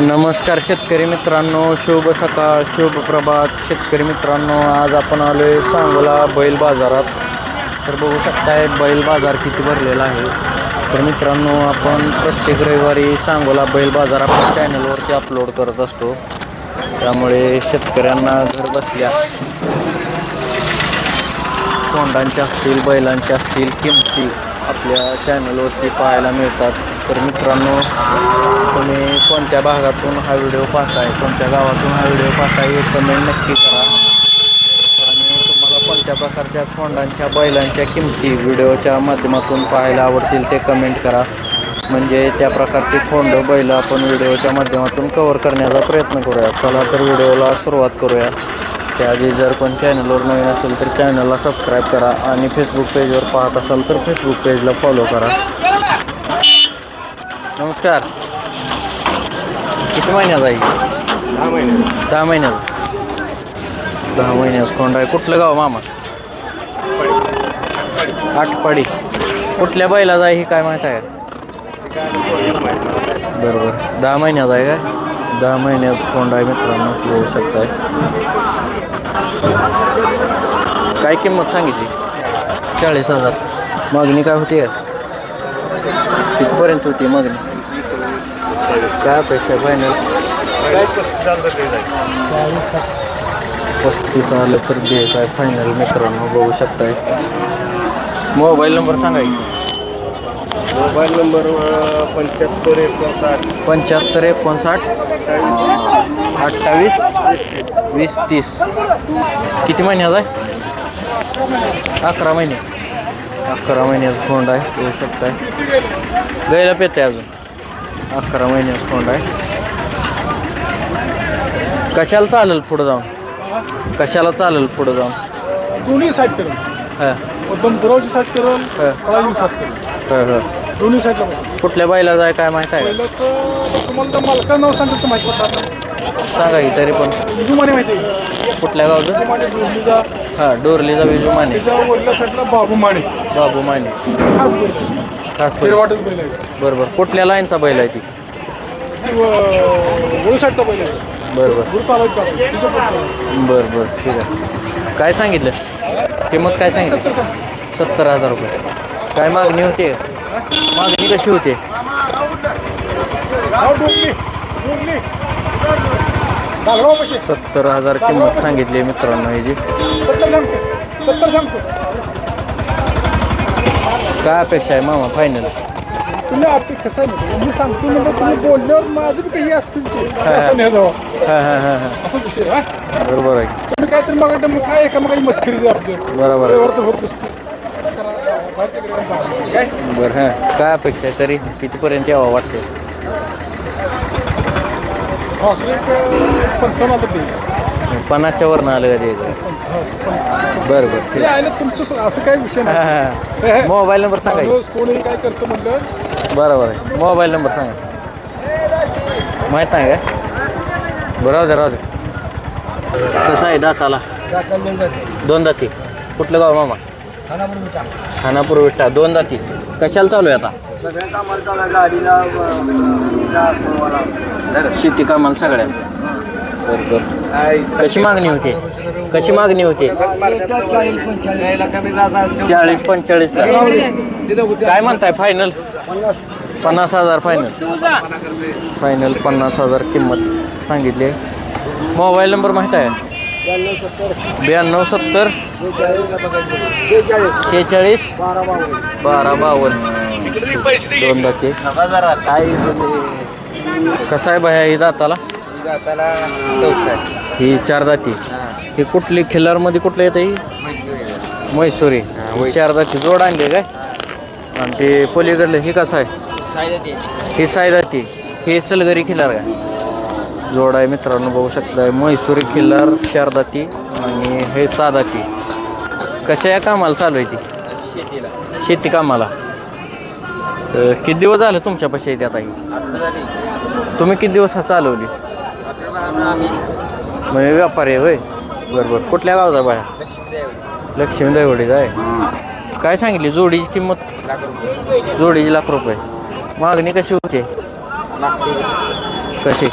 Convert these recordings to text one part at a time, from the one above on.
नमस्कार शेतकरी मित्रांनो शुभ सकाळ शुभ प्रभात. शेतकरी मित्रांनो आज आपण आलो आहे सांगोला बैल बाजारात. तर बघू शकताय बैल बाजार किती भरलेला आहे. तर मित्रांनो आपण प्रत्येक रविवारी सांगोला बैल बाजार आपल्या चॅनलवरती अपलोड करत असतो. त्यामुळे शेतकऱ्यांना घर बसल्या. तोंडांच्या असतील बैलांच्या असतील किमती आपल्या चॅनलवरती पाहायला मिळतात. तर मित्रांनो तुम्ही कोणत्या भागातून हा व्हिडिओ पाहताय कोणत्या गावातून हा व्हिडिओ पाहताय हे कमेंट नक्की करा. आणि तुम्हाला कोणत्या प्रकारच्या खोंडांच्या बैलांच्या किमती व्हिडिओच्या माध्यमातून पाहायला आवडतील ते कमेंट करा. म्हणजे त्या प्रकारची खोंड बैल आपण व्हिडिओच्या माध्यमातून कवर करण्याचा प्रयत्न करूया. चला तर व्हिडिओला सुरुवात करूया. त्याआधी जर कोण चॅनलवर नवीन असेल तर चॅनलला सबस्क्राईब करा. आणि फेसबुक पेजवर पाहत असाल तर फेसबुक पेजला फॉलो करा. नमस्कार. किती महिन्याचा आहे? दहा महिने. दहा महिन्याचा दहा महिन्याचा कोंड आहे कुठलं गाव मामा? आठपाडी कुठल्या बैलाचा आहे ही काय माहीत आहे? बरोबर. दहा महिन्याचा आहे काय? दहा महिन्याचा कोंड आहे मित्रांनो. बघू शकताय. काय किंमत सांगितली? चाळीस हजार. मागणी काय होती? कितीपर्यंत होती मागणी? काय अपेक्षा फायनल पस्तीस आलं तर द्यायचं आहे फायनल मित्रांनो बघू शकताय. मोबाईल नंबर सांगा. मोबाईल नंबर पंच्याहत्तर एकोणसाठ. पंच्याहत्तर एकोणसाठ अठ्ठावीस वीस तीस. किती महिन्याचा आहे? अकरा महिने. अकरा महिन्याचा फोंड आहे बघू शकताय. गायला पेत आहे अजून. अकरा महिन्याचा फोंड आहे. कशाला चालेल पुढं जाऊन? कशाला चालेल पुढं जाऊन? दोन्ही साईड करून हां. एकदम बुरावची साईड करून हा. साईड करून हां हां. दोन्ही साईडला कुठल्या बैला जाय काय माहीत आहे तुम्हाला तर मालकाचं नाव सांगतो माहिती सांगा की तरी पण. विजुमाने माहिती कुठल्या गावचं? विजुमाने हां डोरलीचा विजू माने त्याच्या वरल्या साईडला बाबू माने बाबू माने खास बैल बैल आहे बरोबर कुठल्या लाईनचा बैल आहे ती? बैल आहे. गुरु चालत का. बरं बरं. ठीक आहे. काय सांगितलं? किंमत काय सांगितली? सत्तर हजार रुपये. काय मागणी होते? मागणी कशी होते? नाव डोंबली डोंबली घालगाव पैसे सत्तर हजार किंमत सांगितली मित्रांनो ह्याची सत्तर सांगतो सत्तर सांगतो. काय अपेक्षा आहे मामा फायनल तुम्ही आपली कसं आहे माहिती आहे? मी सांगतो म्हणजे तुम्ही बोलल्यावर माझं बी काही असतील की असं नाही जावं. हां हां हां हां. असं विषय हा. बरोबर आहे. तुम्ही काहीतरी मग मग काय एकामेकाची मस्करी आपली बरोबर आहे. त्यावर तर होत नसते. काय? बरं हां. काय अपेक्षा आहे तरी? कितीपर्यंत यावं वाटते हॉस्टेल पंचावन्न पन्नासच्या वरनं आलं का ते बरं बरं ठीक. आहे ना तुमचं असं काही विषय हां नाही हां मोबाईल नंबर सांगा की. कोणीही काय करतं म्हटलं बरोबर आहे मोबाईल नंबर सांगा. माहीत नाही काय बरं राहू दे राहू दे. कसं आहे दाताला? दोन दाती. कुठलं गाव मामा? खानापूर विठ्ठा दोन दाती. कशाला चालू आहे आता? शेती कामाला सगळ्या. बरं बरं. कशी मागणी होते? कशी मागणी होते? चाळीस पंचेचाळीस काय म्हणताय फायनल पन्नास हजार फायनल फायनल पन्नास हजार किंमत सांगितली मोबाईल नंबर माहीत आहे? ब्याण्णव सत्तर. शेहेचाळीस. बारा बावन्न दोन दाते कसं आहे बाया ही दाताला? ही चार दाती ही. कुठली खिल्लारमध्ये कुठलं येतं ही म्हैसुरी. ही चार दाती जोड आणली काय? आणि ते पलीकडलं ही कसं आहे? ही साई दाती ही सलगरी खिल्लार काय? जोड आहे मित्रांनो बघू शकता म्हैसुरी खिल्लार चार दाती आणि हे सहा दाती कशा या कामाला चालू आहे ती? शेती कामाला. किती दिवस झाले तुमच्यापाशी येते आता ही? तुम्ही किती दिवस चालवली? म्हणजे व्यापारी आहे होय? बरं बरं. कुठल्या गावचा बाया? लक्ष्मी दैवडीचा आहे. काय सांगितली? जोडीची किंमत? जोडीची लाख रुपये. मागणी कशी होते? कसे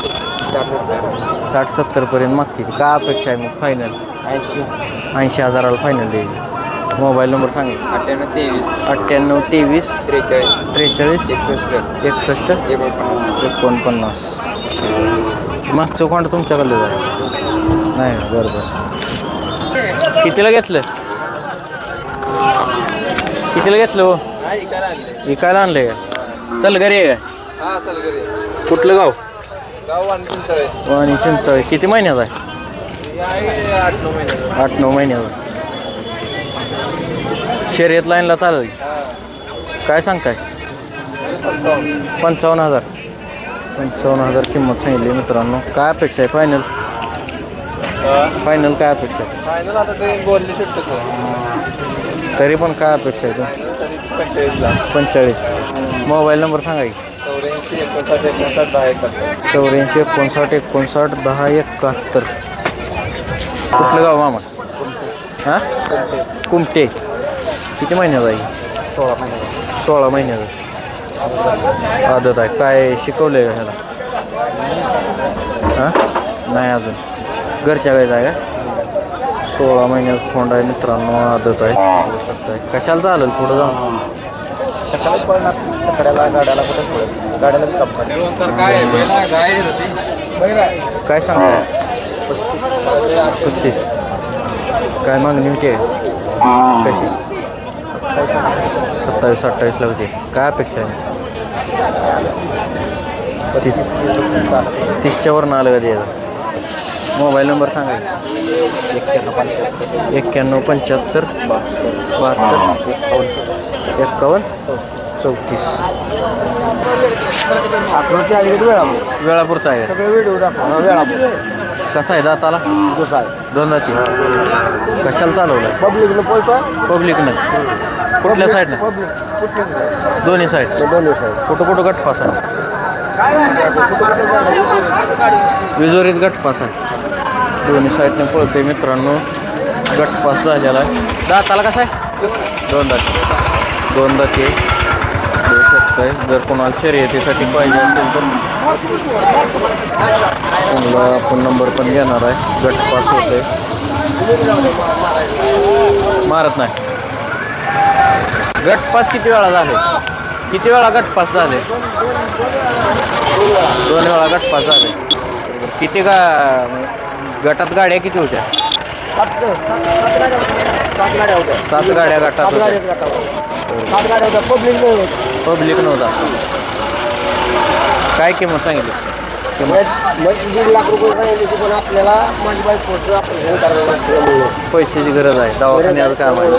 साठ सत्तरपर्यंत मागतील काय अपेक्षा आहे मग? फायनल ऐंशी. ऐंशी हजाराला फायनल द्यायची मोबाईल नंबर सांगा. अठ्ठ्याण्णव तेवीस. अठ्ठ्याण्णव तेवीस. त्रेचाळीस. त्रेचाळीस. एकसष्ट. एकसष्ट. एकोणपन्नास. एकोणपन्नास. मागचं कोणतं तुमच्याकडलं जाय नाही बरं बरं. कितीला घेतलं? कितीला घेतलं हो? विकायला आणलं का? सलगरी आहे का? कुठलं गाव? आणि चिंतळे किती महिन्याचा आहे? आठ नऊ आठ नऊ महिन्याचा. शर्यत लाईनला चालेल. काय सांगताय? पंचावन्न हजार. पंचावन्न हजार किंमत सांगितली मित्रांनो. काय अपेक्षा आहे? फायनल फायनल काय अपेक्षा आहे? फायनल आता ते बोलले तरी पण काय अपेक्षा आहे तू तरी पंचेचाळीसला पंचेचाळीस. मोबाईल नंबर सांगा की. चौऱ्याऐंशी एकोणसाठ एकोणसाठ दहा एकाहत्तर. चौऱ्याऐंशी एकोणसाठ एकोणसाठ दहा एकाहत्तर. कुठलं गाव मामा? हां? कुमटे. किती महिन्याचा आहे? सोळा महिने सोळा महिन्याचा. आदत आहे. काय शिकवलं आहे ह्याला? हां? नाही अजून. घरच्या गायचा आहे का? सोळा महिन्याचा फोंड आहे मित्रांनो आदत आहे. कशाला चालेल पुढं जाऊन? सकाळी पळणार. सकाळ्याला गाड्याला कुठं पळत गाड्याला बी कंपनी तर काय काय सांगताय पस्तीस. काय मागणी होती? कशी? सत्तावीस अठ्ठावीसला होती. काय अपेक्षा आहे? तीस. तीसच्या वरनं आलं कधी मोबाईल नंबर सांगा. एक्क्याण्णव पंच्याहत्तर एक्क्याण्णव पंच्याहत्तर बहात्तर एक्कावन्न चौतीस. आठवणची अलीकडे वेळा वेळापूरचा आहे. सगळे कसा आहे दाताला दुसरा आहे दोन दाती. कशाला चालवलं पब्लिकनं पळतो पब्लिकनं कुठल्या साईडनं पब्लिक दोन्ही साईड दोन्ही साईड कुठं कुठं गटपास आहे विजोरीत गटपास आहे दोन्ही साईडने पळतोय मित्रांनो. गटपास झालेला आहे. दाताला कसा आहे? दोन दाती. दोन दाती. देऊ शकताय जर कोणाला शर्यतीसाठी पाहिजे असेल तर तुम्हाला आपण नंबर पण घेणार आहे. गटपास होते मारत नाही. गटपास किती वेळा झाले? किती वेळा गटपास झाले? दोन वेळा गटपास झाले. किती का गटात गाड्या किती होत्या? सात गाड्या होत्या. सात गाड्या गटात पब्लिक नव्हता. काय किंमत सांगितली? किंमत मग दीड लाख रुपये सांगितले पण आपल्याला माझी बायकोचं ऑपरेशन करायला नसल्यामुळे पैशाची गरज आहे दवाखान्याचं काम आहे.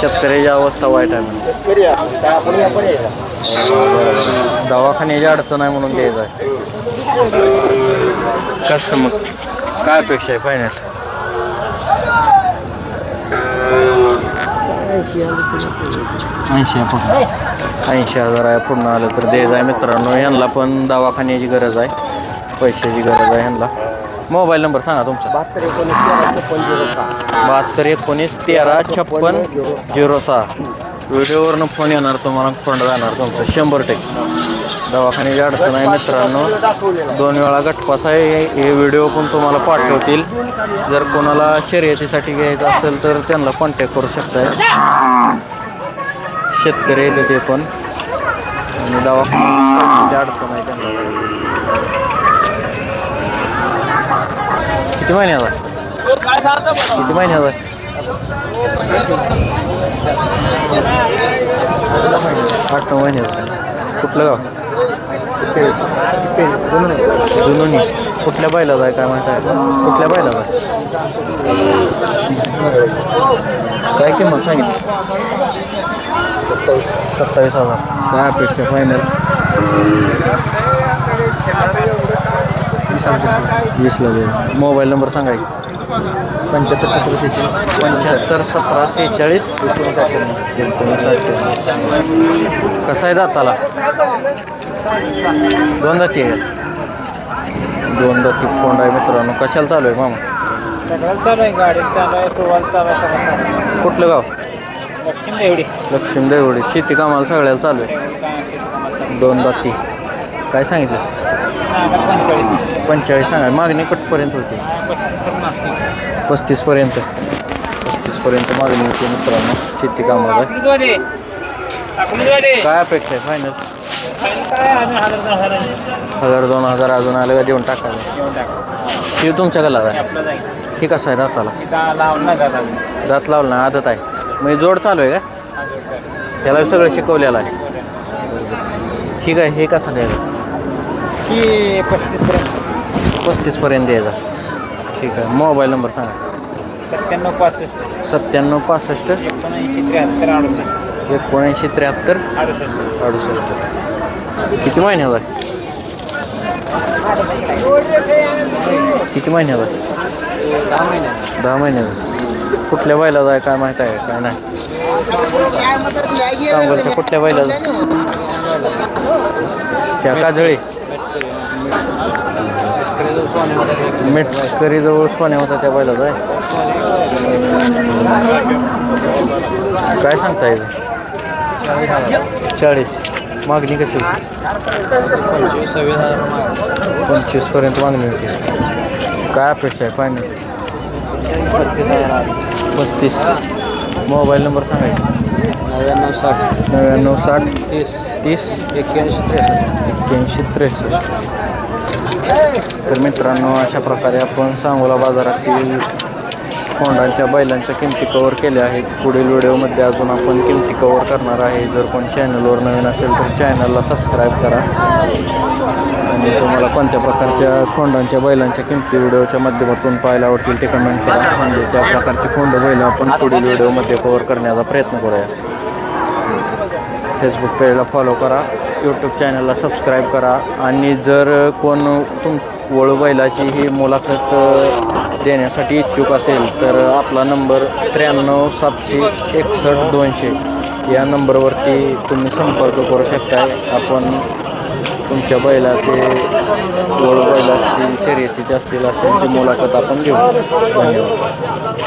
शेतकऱ्याची अवस्था वाईट आहे म्हणजे. काय आपण दवाखान्याची अडचण आहे म्हणून द्यायचं आहे. कसं मग? काय अपेक्षा आहे फायनल? ऐंशी आपण ऐंशी हजार आहे पूर्ण आलं तर द्यायचं आहे मित्रांनो. ह्यांना पण दवाखान्याची गरज आहे. पैशाची गरज आहे ह्यांना. मोबाईल नंबर सांगा तुमचा. बहात्तर एकोणीस तेरा छप्पन झिरो सहा. बहात्तर एकोणीस तेरा छप्पन झिरो सहा. व्हिडिओवरनं फोन येणार तुम्हाला फोन जाणार तुमचं. शंभर टक्के. दवाखान्याची अडचण आहे मित्रांनो. दोन वेळा गटपास आहे. हे व्हिडिओ पण तुम्हाला पाठवतील. जर कोणाला शर्यतीसाठी घ्यायचं असेल तर त्यांना कॉन्टॅक्ट करू शकताय. शेतकरी आहेत ते पण. आणि दवाखान्याची अडचण आहे त्यांना. किती महिन्याचा किती महिन्याचा आठ नऊ महिन्याचा कुठलं गाव? जुनोनी. कुठल्या बैलाचा आहे? काय माहिती आहे कुठल्या बैलाचा जाय काय किंमत सांगितली? सत्तावीस सत्तावीस हजार. काय अपेक्षा? फायनल वीसला जाईल. मोबाईल नंबर सांगा की. पंच्याहत्तर सत्तर सेहेचाळीस. पंच्याहत्तर सतरा सेहेचाळीस. एकोणीस अठ्ठ्याण्णव एकोणीस अठ्ठ्याण्णव कसा आहे दाताला? दोन दाती आहे दोन दाती फोंड आहे मित्रांनो. कशाला चालू आहे मामा? सगळ्याला चालू आहे गाडी चालू आहे टोवाल चालू आहे. कुठलं गाव? एवढी? लक्ष्मी देवडी शेती कामाला सगळ्याला चालू आहे. दोन दाती काय सांगितलं? पंचेचाळीस सांगा. मागणी कुठपर्यंत होती? पस्तीसपर्यंत पस्तीसपर्यंत मागणी होती मित्रांनो. शेती कामाचा काय अपेक्षा आहे? फायनल हजार दोन हजार अजून आलं का? देऊन टाकायला हे तुमच्या गला आहे. हे कसं आहे दाताला? दात लावलं ना? आदत आहे. म्हणजे जोड चालू आहे का? त्याला सगळं शिकवलेलं आहे. ठीक आहे हे कसं द्यायचं ही पस्तीस पर्यंत. पस्तीसपर्यंत द्यायचा. ठीक आहे. मोबाईल नंबर सांगा. सत्त्याण्णव पासष्ट. सत्त्याण्णव पासष्ट. एकोणऐंशी त्र्याहत्तर अडुसष्ट. एकोणऐंशी त्र्याहत्तर अडुसष्ट. अडुसष्ट. किती महिन्याचा आहे किती महिन्याचा आहे दहा महिन्यात दहा महिन्याचा कुठल्या बैलाचा आहे काय माहीत आहे काय नाही. सांगोलच्या कुठल्या बैलाचा? त्या काजळी. मेटकरी जवळ सोन्या होता त्या बैलाचा आहे. काय सांगता येईल चाळीस. मागणी कशी? पंचवीस पंचवीसपर्यंत मागणी होती. काय अपेक्षा आहे फायनल पस्तीस. हजार पस्तीस मोबाईल नंबर सांगायचा नव्याण्णव साठ. नव्याण्णव साठ. तीस. तीस. एक्क्याऐंशी त्रेसष्ट. एक्क्याऐंशी त्रेसष्ट. तर मित्रांनो अशा प्रकारे आपण सांगोला बाजारातील होंडांच्या बैलांच्या किमती कवर केल्या आहेत. पुढील व्हिडिओमध्ये अजून आपण किमती कवर करणार आहे. जर कोण चॅनलवर नवीन असेल तर चॅनलला सबस्क्राईब करा. आणि तुम्हाला कोणत्या प्रकारच्या खोंडांच्या बैलांच्या किमती व्हिडिओच्या माध्यमातून पाहायला आवडतील ते कमेंट करा. म्हणजे त्या प्रकारचे खोंड बैल आपण पुढील व्हिडिओमध्ये कवर करण्याचा प्रयत्न करूया. फेसबुक पेजला फॉलो करा. यूट्यूब चॅनलला सबस्क्राईब करा. आणि जर कोण तुम वळू बैलाची ही मुलाखत देण्यासाठी इच्छुक असेल तर आपला नंबर त्र्याण्णव सातशे एकसष्ट दोनशे या नंबरवरती तुम्ही संपर्क करू शकताय. आपण तुमच्या बैलाचे गोड बैल असतील शर्यतीचे असतील अशांची मुलाखत आपण घेऊ. धन्यवाद.